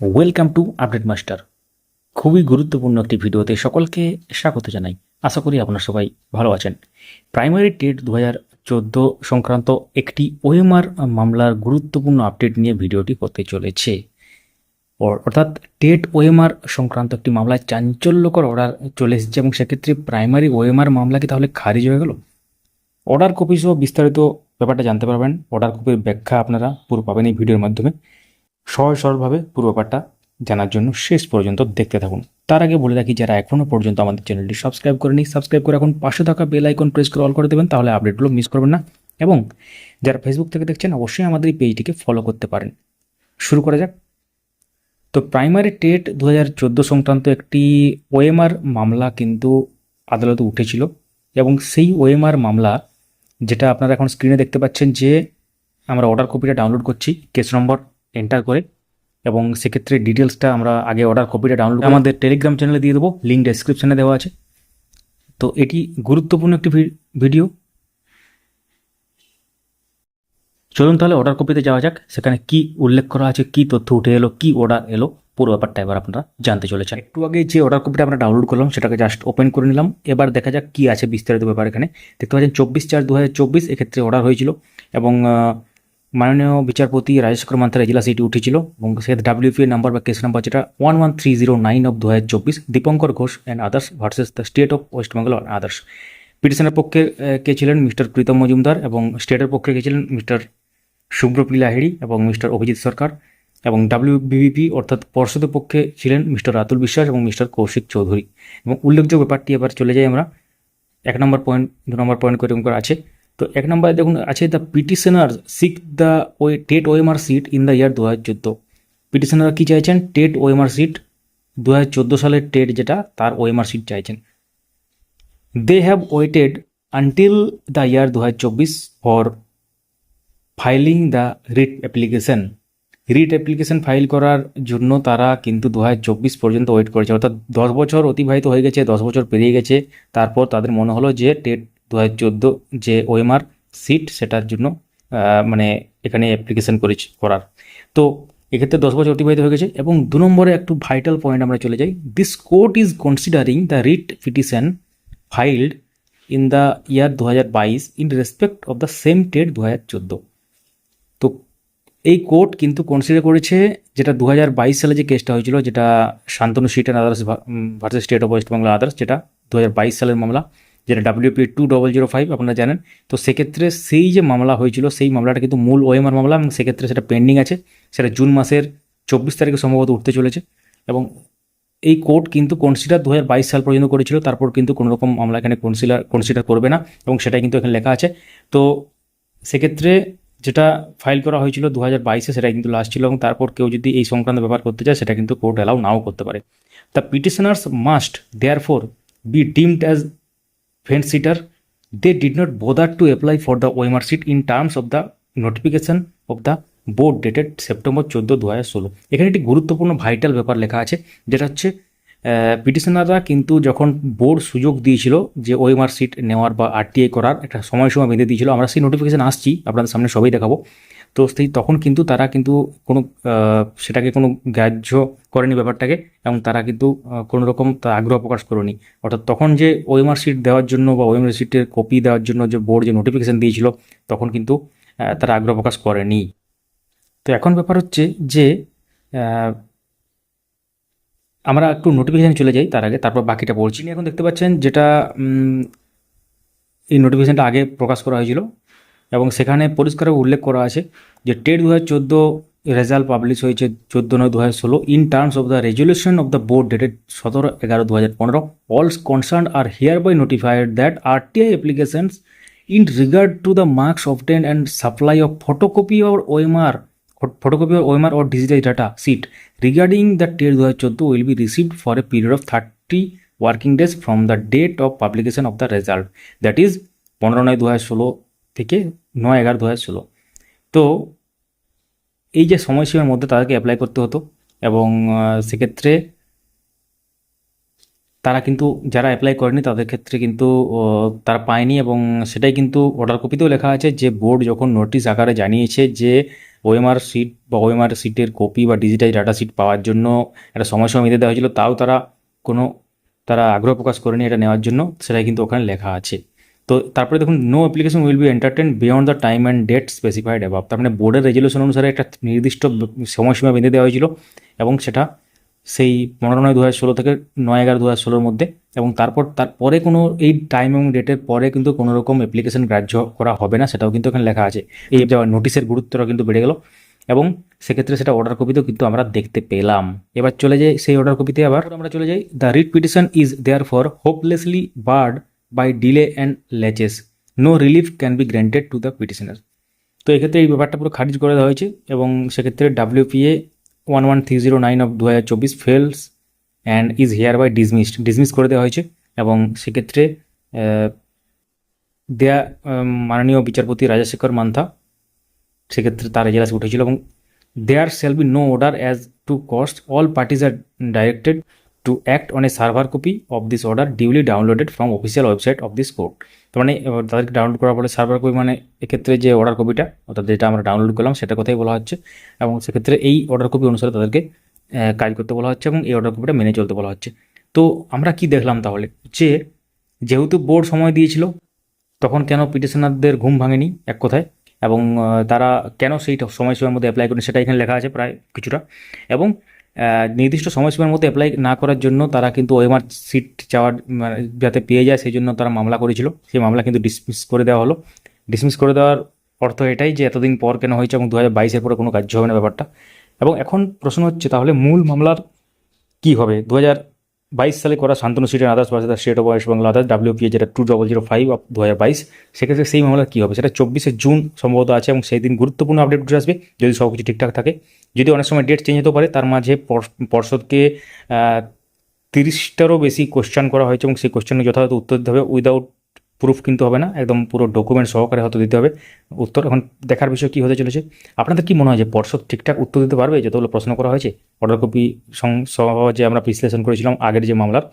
Welcome to update master খুবই গুরুত্বপূর্ণ একটি ভিডিওতে সকলকে স্বাগত জানাই। আশা করি আপনারা সবাই ভালো আছেন। প্রাইমারি টেট দু হাজার চোদ্দ সংক্রান্ত একটি ওএমআর মামলার গুরুত্বপূর্ণ আপডেট নিয়ে ভিডিওটি করতে চলেছে। অর্থাৎ টেট ওএমআর সংক্রান্ত একটি মামলায় চাঞ্চল্যকর অর্ডার চলে এসেছে এবং সেক্ষেত্রে প্রাইমারি ওএমআর মামলা কি তাহলে খারিজ হয়ে গেল? অর্ডার কপি সহ বিস্তারিত ব্যাপারটা জানতে পারবেন। অর্ডার কপির ব্যাখ্যা আপনারা পুরো পাবেন এই ভিডিওর মাধ্যমে। সহজ সরলভাবে পুরো ব্যাপারটা জানার জন্য শেষ পর্যন্ত দেখতে থাকুন। তার আগে বলে রাখি, যারা এখনও পর্যন্ত আমাদের চ্যানেলটি সাবস্ক্রাইব করেনি, সাবস্ক্রাইব করে এখন পাশে থাকা বেল আইকন প্রেস করে অল করে দেবেন, তাহলে আপডেটগুলো মিস করবেন না। এবং যারা ফেসবুক থেকে দেখছেন, অবশ্যই আমাদের এই পেজটিকে ফলো করতে পারেন। শুরু করা যাক। তো প্রাইমারি টেট দু হাজার চোদ্দ সংক্রান্ত একটি ওএমআর মামলা কিন্তু আদালতে উঠেছিল। এবং সেই ওএমআর মামলা, যেটা আপনারা এখন স্ক্রিনে দেখতে পাচ্ছেন যে আমরা অর্ডার কপিটা ডাউনলোড করছি কেস নম্বর এন্টার করে, এবং সেক্ষেত্রে ডিটেলসটা আমরা আগে অর্ডার কপিটা ডাউনলোড আমাদের টেলিগ্রাম চ্যানেলে দিয়ে দেবো লিঙ্ক ডেসক্রিপশনে দেওয়া আছে। তো এটি গুরুত্বপূর্ণ একটি ভিডিও চলুন তাহলে অর্ডার কপিতে যাওয়া যাক। সেখানে কি উল্লেখ করা আছে, কি তথ্য উঠে এলো, কি অর্ডার এলো, পুরো ব্যাপারটা এবার আপনারা জানতে চলেছেন। একটু আগে যে অর্ডার কপিটা আমরা ডাউনলোড করলাম, সেটাকে জাস্ট ওপেন করে নিলাম। এবার দেখা যাক কি আছে বিস্তারিত ব্যাপার এখানে। দেখতে পাচ্ছেন, চব্বিশ চার দু হাজার চব্বিশ এক্ষেত্রে অর্ডার হয়েছিল, এবং মাননীয় বিচারপতি রাজেশ কুমার মান্থার এজলাস এটি উঠেছিল এবং সেক্ষেত্রে ডাব্লিউপি নাম্বার বা কেস নাম্বার যেটা one one three zero nine of দু হাজার চব্বিশ Dipankar Ghosh and others versus the state of West Bengal others পিটিশনের পক্ষে কে ছিলেন মিস্টার প্রীতম মজুমদার এবং স্টেটের পক্ষে কে ছিলেন মিস্টার শুভ্রপ্রী লাহিড়ি এবং মিস্টার অভিজিৎ সরকার এবং ডাব্লিউবিপি অর্থাৎ পর্ষদের পক্ষে ছিলেন মিস্টার রাতুল বিশ্বাস এবং মিস্টার কৌশিক চৌধুরী। এবং উল্লেখযোগ্য ব্যাপারটি এবার চলে যাই আমরা। এক নম্বর পয়েন্ট দু নম্বর পয়েন্ট করে আছে। তো এক নম্বরে দেখুন, আছে the petitioner seek the way TET OMR sheet in the year দু হাজার চোদ্দ পিটিশনার কী চাইছেন? টেট ওএমআর সিট দু হাজার চোদ্দ সালের টেট যেটা, তার ওএমআর সিট চাইছেন they have waited until the year দু হাজার চব্বিশ for filing the writ application writ application file করার জন্য তারা কিন্তু দু হাজার চব্বিশ পর্যন্ত ওয়েট করেছে। অর্থাৎ দশ বছর অতিবাহিত হয়ে গেছে, দশ বছর পেরিয়ে গেছে। তারপর তাদের মনে হলো যে টেট দু হাজার চোদ্দ যে ওএমআর সিট সেটার জন্য মানে এখানে অ্যাপ্লিকেশন করেছে করার। তো এক্ষেত্রে দশ বছর অতিবাহিত হয়ে গেছে এবং দু নম্বরে একটু ভাইটাল পয়েন্ট আমরা চলে যাই। This court is considering the writ petition filed in the year দু হাজার বাইশ in respect of the same TET দু হাজার চোদ্দ। তো এই কোর্ট কিন্তু কনসিডার করেছে যেটা দু হাজার বাইশ সালে যে কেসটা হয়েছিল, যেটা Shantanu Sit and others versus state of West Bengal others যেটা দু হাজার বাইশ সালের মামলা। যেটা WP two double zero five আপনারা জানেন। তো সেক্ষেত্রে সেই যে মামলা হয়েছিল, সেই মামলাটা কিন্তু মূল ওএমআর মামলা এবং সেক্ষেত্রে সেটা পেন্ডিং আছে। সেটা জুন মাসের চব্বিশ তারিখে সম্ভবত উঠতে চলেছে এবং এই কোর্ট কিন্তু কনসিডার দু হাজার বাইশ সাল পর্যন্ত করেছিল, তারপর কিন্তু কোনো রকম মামলা এখানে কনসিডার কনসিডার করবে না এবং সেটাই কিন্তু এখানে লেখা আছে। তো সেক্ষেত্রে যেটা ফাইল করা হয়েছিল দু হাজার বাইশে সেটা কিন্তু লাস্ট ছিল এবং তারপর কেউ যদি এই সংক্রান্ত ব্যাপার করতে চায়, সেটা কিন্তু কোর্ট অ্যালাউ নাও করতে পারে। The petitioners must therefore be deemed as fence sitter they did not bother to apply for the OMR sheet in terms of the notification of the board dated September চোদ্দ দু ষোলো এখানে একটি গুরুত্বপূর্ণ vital ব্যাপার লেখা আছে, যেটা হচ্ছে পিটিশনাররা কিন্তু যখন বোর্ড সুযোগ দিয়েছিল যে ওএমআর সিট নেওয়ার বা আরটিআই করার একটা সময়সীমা বেঁধে দিয়েছিল, আমরা সেই নোটিফিকেশান আসছি, আপনাদের সামনে সবাই দেখাবো। তো সেই তখন কিন্তু তারা কিন্তু কোনো সেটাকে কোনো গ্রাহ্য করেনি ব্যাপারটাকে এবং তারা কিন্তু কোনো রকম আগ্রহ প্রকাশ করেনি। অর্থাৎ তখন যে ওএমআর সিট দেওয়ার জন্য বা ওএমআর সিটের কপি দেওয়ার জন্য যে বোর্ড যে নোটিফিকেশান দিয়েছিল, তখন কিন্তু তারা আগ্রহ প্রকাশ করেনি। তো এখন ব্যাপার হচ্ছে যে আমরা একটু নোটিফিকেশান চলে যাই তার আগে, তারপর বাকিটা বলছি। এখন দেখতে পাচ্ছেন যেটা এই নোটিফিকেশানটা আগে প্রকাশ করা হয়েছিল এবং সেখানে পরিষ্কার উল্লেখ করা আছে যে টেট দু হাজার চোদ্দ রেজাল্ট পাবলিশ হয়েছে চোদ্দ নয় দু হাজার ষোলো in terms of the resolution of the board dated সতেরো এগারো দু হাজার পনেরো also concern are hereby notified that RTI applications in regard to marks obtained and supply of photocopy or OMR or photocopy or OMR or digital data sheet. Regarding the TED 2014 will be received for a period of 30 working days from the date of publication of the result. That is পনেরো নয় দু হাজার ষোলো থেকে নয় এগারো দু হাজার ষোলো। তো এই যে সময়সীমার মধ্যে তাদেরকে অ্যাপ্লাই করতে হতো এবং সেক্ষেত্রে তারা কিন্তু, যারা অ্যাপ্লাই করেনি তাদের ক্ষেত্রে কিন্তু তারা পায়নি এবং সেটাই কিন্তু অর্ডার কপিতেও লেখা আছে যে বোর্ড যখন নোটিশ আকারে জানিয়েছে যে ওএমআর সিট বা ওএমআর সিটের কপি বা ডিজিটাল ডাটা সিট পাওয়ার জন্য একটা সময়সীমা বেঁধে দেওয়া হয়েছিল। তাও তারা কোনো, তারা আগ্রহ প্রকাশ করেনি এটা নেওয়ার জন্য। সেটাই কিন্তু ওখানে লেখা আছে। তো তারপরে দেখুন no application will be entertain beyond the time and date specified above তার মানে বোর্ডের রেজলিউশন অনুসারে একটা নির্দিষ্ট সময়সীমা বেঁধে দেওয়া হয়েছিল এবং সেটা সেই পনেরো নয় দু হাজার ষোলো থেকে নয় এগারো দু হাজার ষোলোর মধ্যে এবং তারপর, তারপরে কোনো এই টাইম এবং ডেটের পরে কিন্তু কোনো রকম অ্যাপ্লিকেশন গ্রাহ্য করা হবে না, সেটাও কিন্তু এখানে লেখা আছে। এই নোটিশের গুরুত্বটা কিন্তু বেড়ে গেল এবং সেক্ষেত্রে সেটা অর্ডার কপিতেও কিন্তু আমরা দেখতে পেলাম। এবার চলে যাই সেই অর্ডার কপিতে আবার। আমরা চলে যাই। The writ petition is therefore hopelessly barred by delay and laches no relief can be granted to the petitioner তো এক্ষেত্রে এই ব্যাপারটা পুরো খারিজ করে দেওয়া হয়েছে এবং সেক্ষেত্রে WPA one one three zero nine of দু হাজার চব্বিশ fails and is hereby dismissed dismiss করে দেওয়া হয়েছে এবং সেক্ষেত্রে দেয়া মাননীয় বিচারপতি রাজাশেখর মান্থা সেক্ষেত্রে তার এজলাস উঠেছিল এবং there shall be no order as to cost all parties are directed to act on a server copy of this order duly downloaded from official website of this court তার মানে তাদেরকে ডাউনলোড করার পরে সার্ভার কপি মানে এক্ষেত্রে যে order কপিটা অর্থাৎ যেটা আমরা ডাউনলোড করলাম, সেটা কথাই বলা হচ্ছে? এবং সেক্ষেত্রে এই অর্ডার কপি অনুসারে তাদেরকে কাজ করতে বলা হচ্ছে এবং এই অর্ডার কপিটা মেনে চলতে বলা হচ্ছে। তো আমরা কি দেখলাম তাহলে? যে যেহেতু বোর্ড সময় দিয়েছিল, তখন কেন পিটিশনারদের ঘুম ভাঙেনি এক কথায়? এবং তারা কেন সেই সময়সীমার মধ্যে অ্যাপ্লাই করেন? সেটা এখানে লেখা আছে প্রায় কিছুটা। এবং নির্দিষ্ট সময়সীমার মধ্যে অ্যাপ্লাই না করার জন্য তারা কিন্তু ওএমআর সিট চাওয়ার মানে যাতে পেয়ে যায়, সেই জন্য তারা মামলা করেছিল। সেই মামলা কিন্তু ডিসমিস করে দেওয়া হলো। ডিসমিস করে দেওয়ার অর্থ এটাই যে, এতদিন পর কেন হয়েছে এবং দু হাজার বাইশের পরে কোনো কার্য হবে না ব্যাপারটা। এবং এখন প্রশ্ন হচ্ছে, তাহলে মূল মামলার কি হবে? দু হাজার বাইশ সালে করা শান্তনু সিটের others versus state of West Bangla, others WPA যেটা two double zero five of দু হাজার বাইশ, সেক্ষেত্রে সেই মামলা কী হবে? সেটা চব্বিশে জুন সম্ভবত আছে এবং সেই দিন গুরুত্বপূর্ণ আপডেট উঠে আসবে, যদি সব কিছু ঠিকঠাক থাকে। যদি অনেক সময় ডেট চেঞ্জ হতে পারে, তার মাঝে পর- পর্ষদকে তিরিশটারও বেশি কোশ্চেন করা হয়েছে এবং সেই কোশ্চেনের যথাযথ উত্তর দিতে হবে উইদাউট প্রুফ কিন্তু হবে না, একদম পুরো ডকুমেন্ট সহকারে হয়তো দিতে হবে। উত্তর এখন দেখার বিষয় কী হতে চলেছে? আপনাদের কি মনে হয় যে পর্ষদ ঠিকঠাক উত্তর দিতে পারবে? যতগুলো প্রশ্ন করা হয়েছে অর্ডার কপি সহ যে আমরা বিশ্লেষণ করেছিলাম আগের যে মামলার,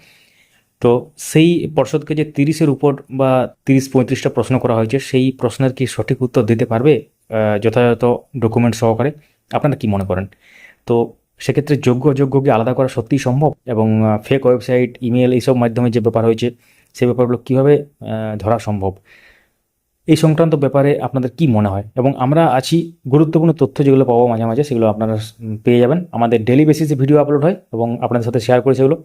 তো সেই পর্ষদকে যে তিরিশের উপর বা তিরিশ পঁয়ত্রিশটা প্রশ্ন করা হয়েছে, সেই প্রশ্নের কি সঠিক উত্তর দিতে পারবে যথাযথ ডকুমেন্ট সহকারে? আপনারা কি মনে করেন? তো সেক্ষেত্রে যোগ্য অযোগ্যকে আলাদা করা সত্যিই সম্ভব? এবং ফেক ওয়েবসাইট ইমেল এইসব মাধ্যমে যে ব্যাপার হয়েছে সেই ব্যাপারগুলো কীভাবে ধরা সম্ভব? এই সংক্রান্ত ব্যাপারে আপনাদের কি মনে হয়? এবং আমরা আছি গুরুত্বপূর্ণ তথ্য যেগুলো পাবো মাঝে মাঝে, সেগুলো আপনারা পেয়ে যাবেন। আমাদের ডেলি বেসিসে ভিডিও আপলোড হয় এবং আপনাদের সাথে শেয়ার করে সেগুলো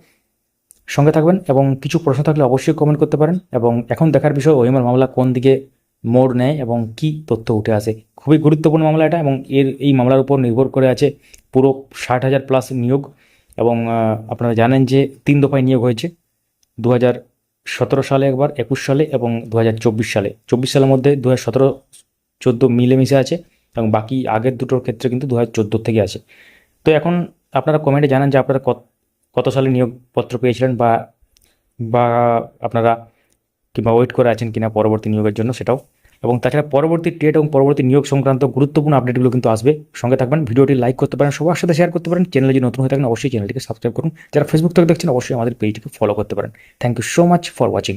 সঙ্গে থাকবেন এবং কিছু প্রশ্ন থাকলে অবশ্যই কমেন্ট করতে পারেন। এবং এখন দেখার বিষয় ওহিমার মামলা কোন দিকে মোড় নেয় এবং কি তথ্য উঠে আসে? খুবই গুরুত্বপূর্ণ মামলা এটা এবং এর, এই মামলার উপর নির্ভর করে আছে পুরো ষাট হাজার প্লাস নিয়োগ এবং আপনারা জানেন যে তিন দফায় নিয়োগ হয়েছে। দু হাজার সতেরো সালে একবার, একুশ সালে এবং দু হাজার চব্বিশ সালে। চব্বিশ সালের মধ্যে দু হাজার সতেরো চোদ্দ মিলেমিশে আছে এবং বাকি আগের দুটোর ক্ষেত্রে কিন্তু দু হাজার চোদ্দ থেকে আছে। তো এখন আপনারা কমেন্টে জানান যে আপনারা কত কত সালে নিয়োগপত্র পেয়েছিলেন বা বা আপনারা কিংবা ওয়েট করে আছেন কিনা পরবর্তী নিয়োগের জন্য সেটাও এবং তাছাড়া পরবর্তী ট্রেড এবং পরবর্তী নিয়োগ সংক্রান্ত গুরুত্বপূর্ণ আপডেটগুলো কিন্তু আসবে। সঙ্গে থাকবেন, ভিডিওটি লাইক করতে পারেন, সবার সাথে শেয়ার করতে পারেন। চ্যানেলে যদি নতুন হয়ে থাকেন, অবশ্যই চ্যানেলটিকে সাবস্ক্রাইব করুন। যারা ফেসবুক থেকে দেখছেন, অবশ্যই আমাদের পেজটিকে ফলো করতে পারেন। Thank you so much for watching